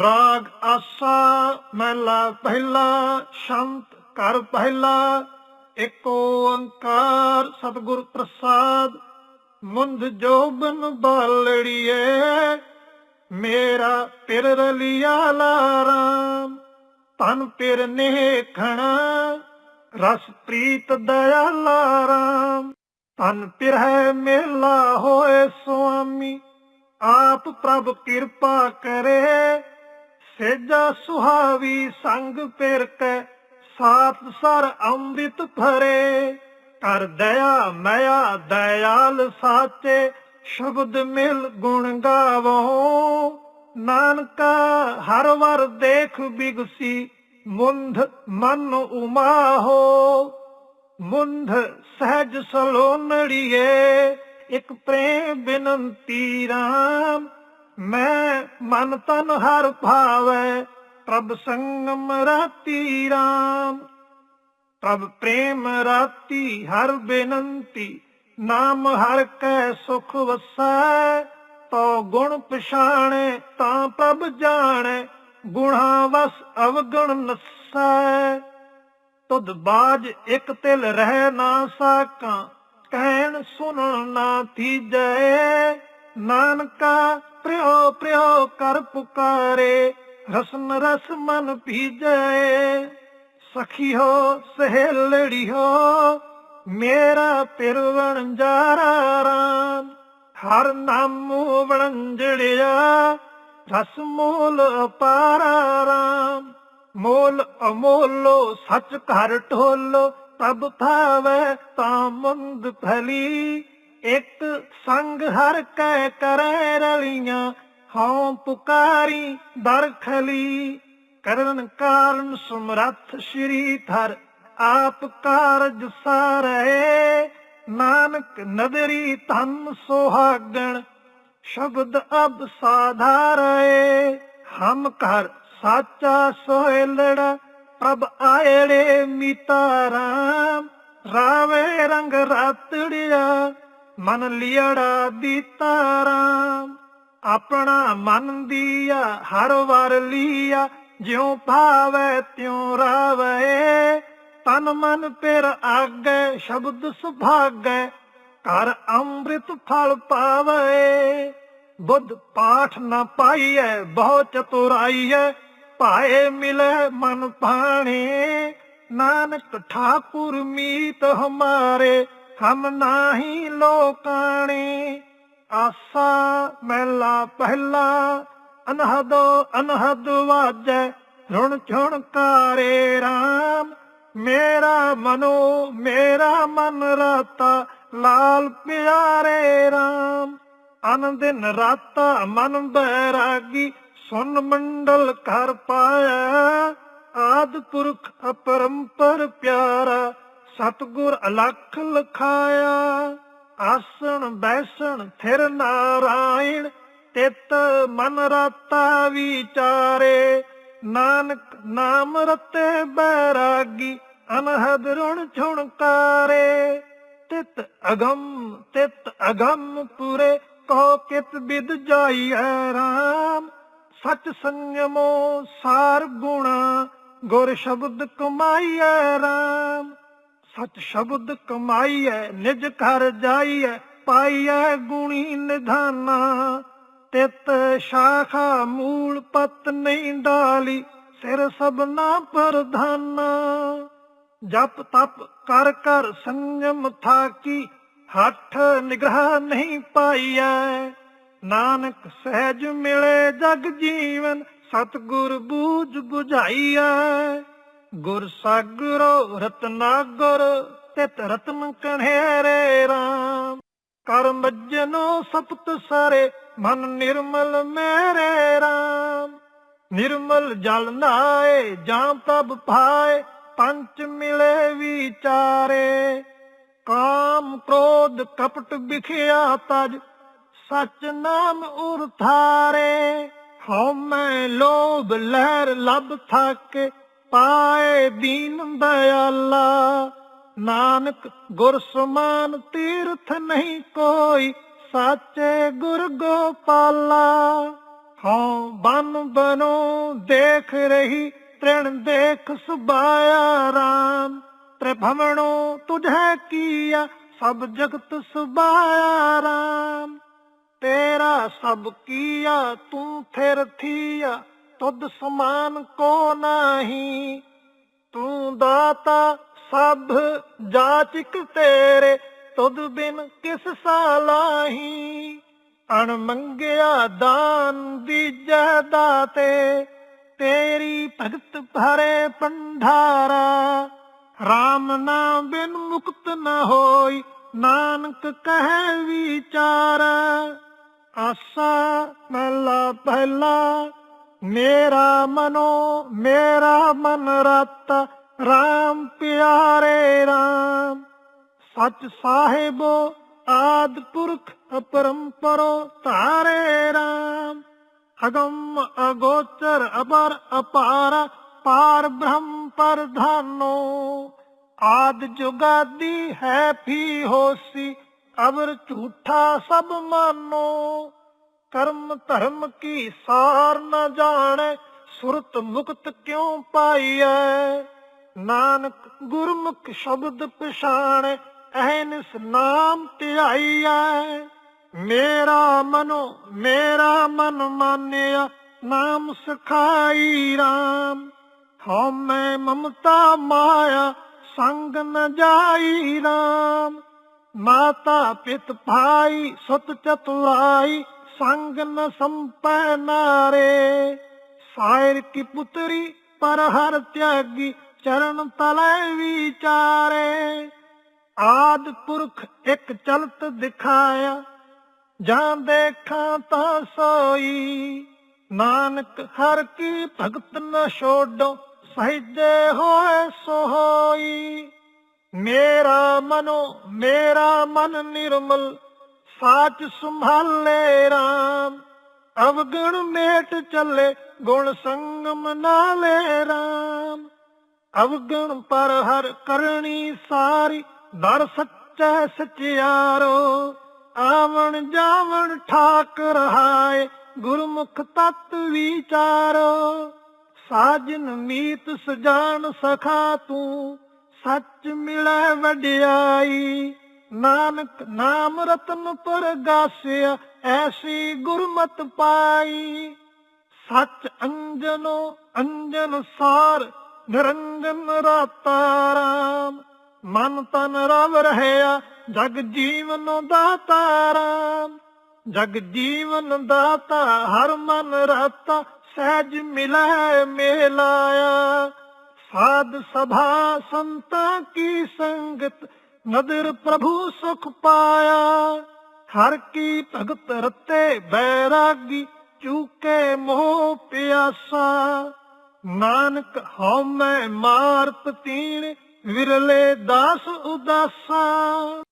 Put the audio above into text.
ਰਾਗ ਆਸਾ, ਮਹਿਲਾ ਪਹਿਲਾ, ਸ਼ੰਤ ਕਰ ਪਹਿਲਾ ਏਕ ਓੰਕਾਰ ਸਤਿਗੁਰ ਪ੍ਰਸਾਦ ਮੁੰਦ ਜੋਬਨ ਬਾਲੜੀਏ, ਮੇਰਾ ਪਿਰ ਰਲਿਆ ਲਾਰਾਮ ਤਨ ਪਿਰ ਨੇਖਣਾ, ਰਸ ਪ੍ਰੀਤ ਦਇਆਲਾ ਰਾਮ ਤਨ ਪਿਰ ਹੈ ਮੇਲਾ ਹੋਏ ਸੁਆਮੀ, ਆਪ ਪ੍ਰਭ ਕਿਰਪਾ ਕਰੇ ਸੇਜਾ ਸੁਹਾਵੀ ਸੰਗ ਪਿਰ ਕੈ ਸਰ ਅੰਮ੍ਰਿਤ ਭਰੇ। ਕਰ ਦਇਆ, ਮਇਆ, ਦਇਆਲ ਸਾਚੇ, ਸ਼ਬਦ ਮਿਲ ਗੁਣ ਗਾਵੋ। ਨਾਨਕਾ, ਹਰ ਵਰ ਦੇਖ ਬਿਗਸੀ, ਮੁੰਧ ਮਨ ਉਮਾਹੋ। ਮੁੰਧ ਸਹਿਜ ਸਲੋਨੜੀਏ, ਇੱਕ ਪ੍ਰੇਮ ਬਿਨੰਤੀ ਰਾਮ। ਮੈਂ ਮਨ ਤਨ ਹਰ ਭਾਵੈ, ਪ੍ਰਭ ਸੰਗਮ ਰਾਤੀ ਰਾਮ। ਪ੍ਰਭ ਪ੍ਰੇਮ ਰਾਤੀ ਹਰ ਬੇਨੰਤੀ, ਨਾਮ ਹਰ ਕੈ ਸੁਖ ਵਸੈ। ਤੋ ਗੁਣ ਪਛਾਣੈ, ਤਾਂ ਪ੍ਰਭ ਜਾਣੇ, ਗੁਣਾ ਵਸ ਅਵਗਣ ਨਸੈ। ਤੁਧ ਬਾਜ ਇਕ ਤਿਲ ਰਹਿ ਨਾ ਸਾਕਾਂ, ਕਹਿਣ ਸੁਣਨ ਨਾ ਥੀਜੈ ਨਾਨਕਾ ਪ੍ਰਿਓ ਪ੍ਰਿਓ ਕਰ ਪੁਕਾਰੇ ਰਸਨ ਰਸ ਮਨ ਭੀਜੈ। ਸਖੀ ਹੋ, ਸਹੇਲੜੀ ਹੋ, ਮੇਰਾ ਪਿਰਵਣ ਜਾਰਾ ਰਾਮ। ਹਰ ਨਾਮੋ ਵਣੰਜੜਿਆ, ਰਸ ਮੋਲ ਅਪਾਰਾ ਰਾਮ। ਮੋਲ ਅਮੋਲੋ, ਸੱਚ ਘਰ ਢੋਲੋ ਪ੍ਰਭ ਭਾਵੈ ਤਾਂ ਮੁੰਦ ਭਲੀ। ਇੱਕ ਸੰਗ ਹਰ ਕੈ ਕਰੈ ਰਲੀਆਂ, ਹਉ ਪੁਕਾਰੀ ਦਰ ਕਰਨ ਕਾਰਨ ਸਮਰੱਥ ਸ਼੍ਰੀ ਥਰ ਆਪ ਕਾਰਜ ਸਾਰੇ ਨਾਨਕ ਨਦਰੀ ਧੰਨ ਸੁਹਾਗਣ, ਸ਼ਬਦ ਅਬ ਸਾਧਾਰੇ ਹਮ ਘਰ ਸਾਚਾ ਸੋਇਲੜਾ ਪ੍ਰਭ ਆਏੜੇ ਮੀਤਾ ਰਾਮ। ਰਾਵੇ ਰੰਗ ਰਾਤੜਿਆ ਮਨ ਲਿਅੜਾ ਦੀ ਰਾਮ ਆਪਣਾ ਮਨ ਦੀਆ ਹਰ ਵਾਰ ਲੀਆ, ਜਿਉ ਭਾਵੈ ਤਿਉ ਰਾਵੇ, ਤਨ ਮਨ ਪਿਰ ਆਗੇ, ਸ਼ਬਦ ਸੁਭਾਗੈ ਕਰ ਅੰਮ੍ਰਿਤ ਫਲ ਪਾਵੇ, ਬੁੱਧ ਪਾਠ ਨਾ ਪਾਈਐ, ਬਹੁ ਚਤੁਰਾਈਐ, ਭਾਏ ਮਿਲੇ ਮਨ ਪਾਣੇ, ਨਾਨਕ ਠਾਕੁਰ ਮੀਤ ਹਮਾਰੇ ਹਮ ਨਾਹੀ ਲੋਕਾਣੇ, ਆਸਾ ਮਹਿਲਾ ਪਹਿਲਾ, ਅਨਹਦੋ ਅਨਹਦ ਵਾਜੈ, ਰੁਣ ਝੁਣ ਕਾਰੇ RAM ਮੇਰਾ ਮਨੋ, ਮੇਰਾ ਮਨ ਰਾਤਾ, ਲਾਲ ਪਿਆਰੇ RAM ਅਨੰਦਿਨ ਰਾਤਾ ਮਨ ਬੈਰਾਗੀ, ਸੁਨ ਮੰਡਲ ਕਰ ਪਾਇਆ। ਆਦ ਪੁਰਖ ਅਪਰੰਪਰ ਪਿਆਰਾ ਸਤਗੁਰ ਅਲਖ ਲਖਾਇਆ, ਆਸਣ ਬੈਸਣ ਥਿਰ ਨਾਰਾਇਣ, ਤਿਤ ਮਨ ਰਤਾ ਵਿਚਾਰੇ, ਨਾਨਕ ਨਾਮ ਰਤੇ ਬੈਰਾਗੀ, ਅਨਹਦ ਰੁਣ ਛੁਣਕਾਰੇ। ਤਿਤ ਅਗੰਮ ਤਿਤ ਅਗੰਮ ਪੂਰੇ, ਕਹੋ ਕਿਤ ਬਿਦ ਹੈ ਰਾਮ। ਸਚ ਸੰਯਮੋ ਸਾਰ ਗੁਣਾ, ਗੁਰ ਸ਼ਬਦ ਕਮਾਈ ਹੈ ਰਾਮ। ਸਚ ਸ਼ਬਦ ਕਮਾਈ ਕਮਾਈਐ ਨਿਜ ਘਰ ਜਾਈਐ ਪਾਈਐ ਗੁਣੀ ਨਿਧਾਨਾ। ਤਿਤ ਸ਼ਾਖਾ ਮੂਲ ਪਤ ਨਹੀਂ ਡਾਲੀ, ਸਿਰ ਸਭਨਾ ਪ੍ਰਧਾਨਾ। ਜਪ ਤਪ ਕਰ ਕਰ ਸੰਜਮ ਥਾਕੀ, ਹੱਠ ਨਿਗ੍ਰਹ ਨਹੀਂ ਪਾਈਐ ਨਾਨਕ ਸਹਿਜ ਮਿਲੇ ਜਗ ਜੀਵਨ, ਸਤਗੁਰ ਬੂਝ 부ਝਾਈਐ ਗੁਰ ਸਾਗਰੋ, ਰਤਨਾਗਰ ਤਿਤ ਰਤਨ ਕਣੇਰੇ RAM ਕਰ ਮੱਜਨੋ ਸਪਤ ਸਾਰੇ, ਮਨ ਨਿਰਮਲ ਮੇਰੇ RAM ਨਿਰਮਲ ਜਲ ਨਾਏ, ਜਾਂ ਪ੍ਰਭ ਭਾਏ, ਪੰਚ ਮਿਲੇ ਵਿਚਾਰੇ। ਕਾਮ ਕ੍ਰੋਧ ਕਪਟ ਵਿਖਿਆ ਤਜ, ਸਚ ਨਾਮ ਉਰਥਾਰੇ। ਹਉ ਮੈਂ ਲੋਭ ਲਹਿਰ ਲਬ ਥਾਕੇ ਪਾਏ ਦੀਨ ਦਇਆਲਾ। ਨਾਨਕ ਗੁਰ ਸਮਾਨ ਤੀਰਥ ਨਹੀਂ ਕੋਈ, ਸਾਚੇ ਗੁਰ ਗੋਪਾਲਾ। ਹਉ ਬਨ ਬਨੋ, ਦੇਖ ਰਹੀ ਤ੍ਰਿਣ ਦੇਖ ਸੁਬਾਇਆ ਰਾਮ। ਤ੍ਰਿਭਵਣੋ ਤੁਝੈ ਕੀਆ, ਸਭ ਜਗਤ ਸੁਬਾਇਆ ਰਾਮ। ਤੇਰਾ ਸਭ ਕੀਆ, ਤੂੰ ਫਿਰ ਥੀਆ ਤੁਧ ਸਮਾਨ ਕੋ ਨਹੀਂ, ਤੂੰ ਦਾਤਾ ਸਭ ਜਾਚਕ ਤੇਰੇ, ਤੁਧ ਬਿਨ ਕਿਸ ਸਾਲਾਹੀ ਅਣ ਮੰਗਿਆ ਦਾਨ ਦੀਜੈ ਦਾਤੇ, ਤੇਰੀ ਭਗਤ ਭਰੇ ਪੰਡਾਰਾ RAM ਨਾਮ ਬਿਨ ਮੁਕਤ ਨ ਹੋਈ, ਨਾਨਕ ਕਹੈ ਵਿਚਾਰਾ। ਆਸਾ ਮਹਿਲਾ ਪਹਿਲਾ ਮੇਰਾ ਮਨੋ, ਮੇਰਾ ਮਨ ਰਤਾ RAM ਪਿਆਰੇ RAM ਸਚ ਸਾਹਿਬੋ, ਆਦ ਪੁਰਖ ਅਪਰੰਪਰੋ ਧਾਰੇ RAM ਅਗਮ ਅਗੋਚਰ ਅਬਰ ਅਪਾਰ, ਪਾਰ ਬ੍ਰਹਮ ਪ੍ਰਧਾਨੋ। ਆਦ ਜੁਗਾਦੀ ਹੈ ਫੀ ਹੋਸੀ, ਅਵਰ ਝੂਠਾ ਸਭ ਮਾਨੋ। ਕਰਮ ਧਰਮ ਕੀ ਸਾਰ ਨਾ ਜਾਣੈ, ਸੁਰਤ ਮੁਕਤ ਕਿਉ ਪਾਈਐ? ਨਾਨਕ ਗੁਰਮੁਖ ਸ਼ਬਦ ਪਛਾਣੈ, ਅਹਨਿਸ ਨਾਮ ਧਿਆਈਐ। ਮੇਰਾ ਮਨੋ, ਮੇਰਾ ਮਨ ਮਾਨਿਆ, ਨਾਮ ਸਖਾਈ RAM ਹਉ ਮੈਂ ਮਮਤਾ ਮਾਇਆ, ਸੰਗ ਨ ਜਾਈ RAM ਮਾਤਾ ਪਿਤ ਭਾਈ, ਸੁਤ ਚਤੁਰਾਈ ਸੰਗ ਨ ਸੰਪੈ ਨਾਰੇ, ਸਾਇਰ ਕੀ ਪੁਤਰੀ ਪਰ ਹਰ ਤਿਆਗੀ ਚਰਨ ਤਲੈ ਵਿਚਾਰੇ। ਆਦ ਪੁਰਖ ਇੱਕ ਚਲਤ ਦਿਖਾਇਆ, ਜਾਂ ਦੇਖਾਂ ਤਾਂ ਸੋਈ। ਨਾਨਕ ਹਰ ਕੀ ਭਗਤ ਨ ਛੋਡੋ, ਸਹਿਜੇ ਹੋਏ ਸੋਈ। ਮੇਰਾ ਮਨੋ, ਮੇਰਾ ਮਨ ਨਿਰਮਲ ਸਾਚ ਸੰਭਾਲੇ RAM ਅਵਗਣ ਮੇਟ ਚੱਲੇ, ਗੁਣ ਸੰਗਮ ਨਾਲੇ RAM ਅਵਗਣ ਪਰ ਹਰ ਕਰਨੀ ਸਾਰੀ, ਦਰ ਸੱਚੈ ਸਚਿਆਰੋ। ਆਵਣ ਜਾਵਣ ਠਾਕ ਰਹਾਏ ਗੁਰਮੁਖ ਤਤ ਵਿਚਾਰੋ। ਸਾਜਨ ਮੀਤ ਸਜਾਨ ਸਖਾ ਤੂੰ, ਸੱਚ ਮਿਲੈ ਵਡਿਆਈ। ਨਾਨਕ ਨਾਮ ਰਤਨ ਪਰਗਾਸਿਆ ਐਸੀ ਗੁਰਮਤ ਪਾਈ। ਸੱਚ ਅੰਜਨੋ ਅੰਜਨ ਸਾਰ, ਨਿਰੰਜਨ ਰਾਤਾ ਰਾਮ। ਮਨ ਤਨ ਰਵ ਰਹਿਆ, ਜਗ ਜੀਵਨ ਦਾਤਾ ਰਾਮ। ਜਗ ਜੀਵਨ ਦਾਤਾ, ਹਰ ਮਨ ਰਾਤਾ, ਸਹਿਜ ਮਿਲੈ ਮੇਲਾਇਆ। ਸਾਧ ਸਭਾ ਸੰਤਾਂ ਕੀ ਸੰਗਤ ਨਦਰ ਪ੍ਰਭੂ ਸੁਖ ਪਾਇਆ। ਹਰ ਕੀ ਭਗਤ ਰਤੇ ਬੈਰਾਗੀ, ਚੂਕੇ ਮੋਹ ਪਿਆਸਾ। ਨਾਨਕ ਹਉ ਮੈਂ ਮਾਰ ਪਤੀਣ ਵਿਰਲੇ ਦਾਸ ਉਦਾਸਾ।